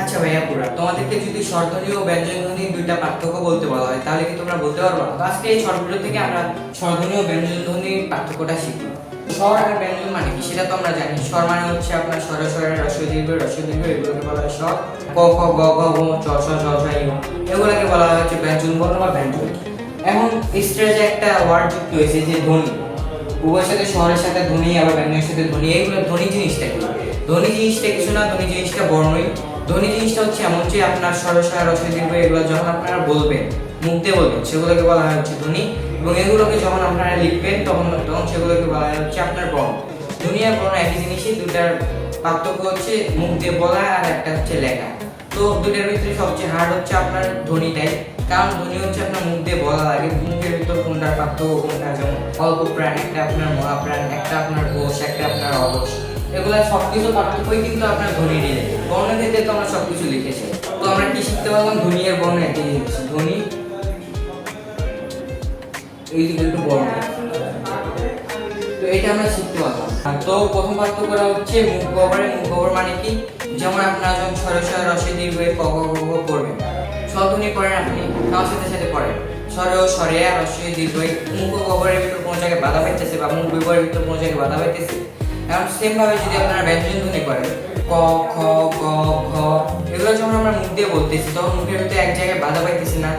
আচ্ছা ভাইয়া, পুরা। তোমাদেরকে যদি স্বরধ্বনি ও ব্যঞ্জনধ্বনি দুইটা পার্থক্য বলতে বলা হয়, তাহলে কি তোমরা বলতে পারবা? তো আজকে এই ভিডিও থেকে আমরা স্বরধ্বনি ও ব্যঞ্জনধ্বনির পার্থক্যটা শিখব। স্বর আর ব্যঞ্জন মানে কি সেটা তো আমরা জানি। স্বর মানে হচ্ছে আপনার স্বর, স্বরের রস্য দীর্ঘ রস্য দীর্ঘ এগুলোকে বলা হয় স্বর। ক, খ, গ, ঘ ঘ চ ছ ছ ছ ই এগুলোকে বলা হয় হচ্ছে ব্যঞ্জন বর্ণ বা ব্যঞ্জন। এখন স্টেজে একটা ওয়ার্ড যুক্ত হয়েছে যে ধ্বনি, উভয়ের সাথে শহরের সাথে ধ্বনি, আবার ব্যঞ্জনের সাথে ধ্বনি এইগুলো ধ্বনি জিনিসটা কি? ধ্বনি জিনিসটা কিছু না, ধ্বনি জিনিসটা বর্ণই। ধ্বনি জিনিসটা হচ্ছে এমন যে আপনার সরসা রসে দীর্ঘ এগুলো যখন আপনারা বলবেন মুখ দিয়ে বলবেন, সেগুলোকে বলা হয় হচ্ছে ধ্বনি এবং এগুলোকে যখন আপনারা লিখবেন, তখন তখন সেগুলোকে বলা হয় হচ্ছে আপনার বর্ণ ধ্বনি আর বর্ণ একই জিনিসই দুটার পার্থক্য হচ্ছে মুখ দিয়ে বলা আর একটা হচ্ছে লেখা। তো দুটার ভিতরে সবচেয়ে হার্ড হচ্ছে আপনার ধ্বনিটাই। কারণ ধ্বনি হচ্ছে আপনার মুখ দিয়ে বলা লাগে, মুখের ভিতর কোনটার পার্থক্য, কোনটা যেমন অল্প প্রাণ, একটা আপনার মহাপ্রাণ, একটা আপনার ঘোষ একটা আপনার অবশ এগুলা সবকিছু পার্থক্যই কিন্তু আপনার ধ্বনি নিয়ে বর্ণের ক্ষেত্রে তো আমরা সবকিছু লিখেছি। তো আমরা কি শিখতে পারলাম ধ্বনি আর বর্ণ একই এই দিকে একটু বর্ণ। তো এটা আমরা শিখতে পারলাম তো প্রথম পার্থক্যটা হচ্ছে মুখ মুখ মানে কি? যেমন আপনার যখন ছড়ে রসে দীর্ঘ ক ক গ ঘ পড়বেন স্বধ্বনি পড়েন আপনি তার সাথে সাথে পড়েন আর রসে দীর্ঘ মুখ গহ্বরের ভিতর কোনো জায়গায় বাধা পাইতেছে বা মুখ বিবরের ভিতর কোনো জায়গায় বাধা পাইতেছে? এখন সেম ভাবে যদি আপনারা ব্যঞ্জন ধ্বনি করেন, ক, খ, গ, ঘ, এগুলো যখন আমরা মুখ দিয়ে বলতেছি, তখন মুখের ভিতরে এক জায়গায় বাধা পাইতেছি না।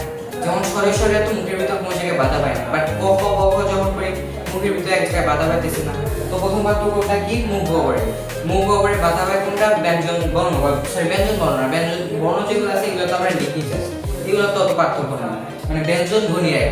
যেমন স্বরে স্বরে তো মুখের ভিতর কোনো জায়গায় বাধা পায় না। বাট ক, খ, গ, ঘ যখন করি, মুখের ভিতরে এক জায়গায় বাধা পাইতেছে না। তো প্রথম পার্থক্যটা কি? মুখ গহ্বরে। মুখ গহ্বরে বাধা পায় কোনটা? ব্যঞ্জন বর্ণ। সরি ব্যঞ্জন বর্ণ না। ব্যঞ্জন, বর্ণ যেগুলো আছে, এগুলো তো আমরা লিখি। এগুলো তো অত পার্থক্য না। মানে ব্যঞ্জন ধ্বনি আর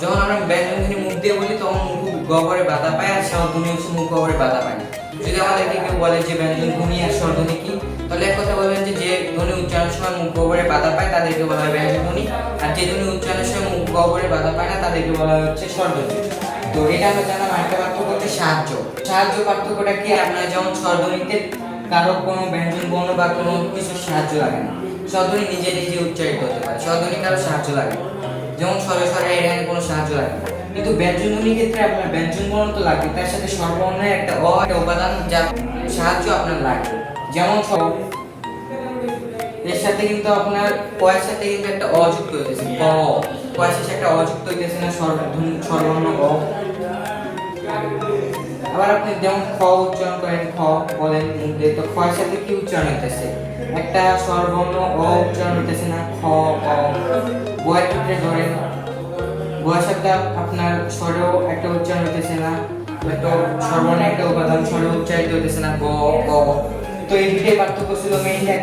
যখন আমরা ব্যঞ্জন ধ্বনি মুখ দিয়ে বলি, তখন মুখ গহ্বরে বাধা পায় আর স্বরধ্বনি হচ্ছে মুখ গহ্বরে বাধা পায়। যদি আমাদেরকে কেউ বলে যে ব্যঞ্জন ধ্বনি আর স্বরধ্বনি কি? তাহলে এক কথা বলবেন যে যে ধ্বনি উচ্চারণের সময় মুখ গহ্বরে বাধা পায়, তাদেরকে বলা হয় ব্যঞ্জন ধ্বনি। আর যে ধ্বনি উচ্চারণের সময় মুখ গহ্বরে বাধা পায় না, তাদেরকে বলা হচ্ছে স্বরধ্বনি তো এটা আমরা জানলাম আরেকটা পার্থক্য হচ্ছে সাহায্য। সাহায্য পার্থক্যটা কি? আপনার যেমন স্বরধ্বনিতে কারও কোনো ব্যঞ্জন, বর্ণ বা কোনো কিছু সাহায্য লাগে না। স্বরধ্বনি নিজে নিজে উচ্চারিত হতে পারে। স্বরধ্বনি কারও সাহায্য লাগে না। যেমন স্বরে স্বরে এখানে কোনো সাহায্য লাগে কিন্তু ব্যঞ্জন ধ্বনির ক্ষেত্রে আপনার ব্যঞ্জন বর্ণ তো লাগবে, তার সাথে স্বরবর্ণের একটা অ, একটা উপাদান যা সাহায্য আপনার লাগবে। যেমন এর সাথে কিন্তু আপনার কয়ের সাথে কিন্তু একটা অযুক্ত হইতেছে, ক। কয়ের সাথে একটা অযুক্ত হইতেছে না স্বরবর্ণ অ। আবার আপনি যেমন খ উচ্চারণ করেন, খ বলেন, মুখে তো খ এর সাথে কি উচ্চারণ হইতেছে? একটা স্বরবর্ণ অ উচ্চারণ হইতেছে না, খ, অ। বয়ের ক্ষেত্রে ধরেন গোয়া সাথে আপনার স্বরেও একটা উচ্চারণ হইতেছে না তো সর্বনে একটা উপাদান স্বরে উচ্চারিত হইতেছে না, গ গ তো এই দুইটাই পার্থক্য ছিল মেইন একটা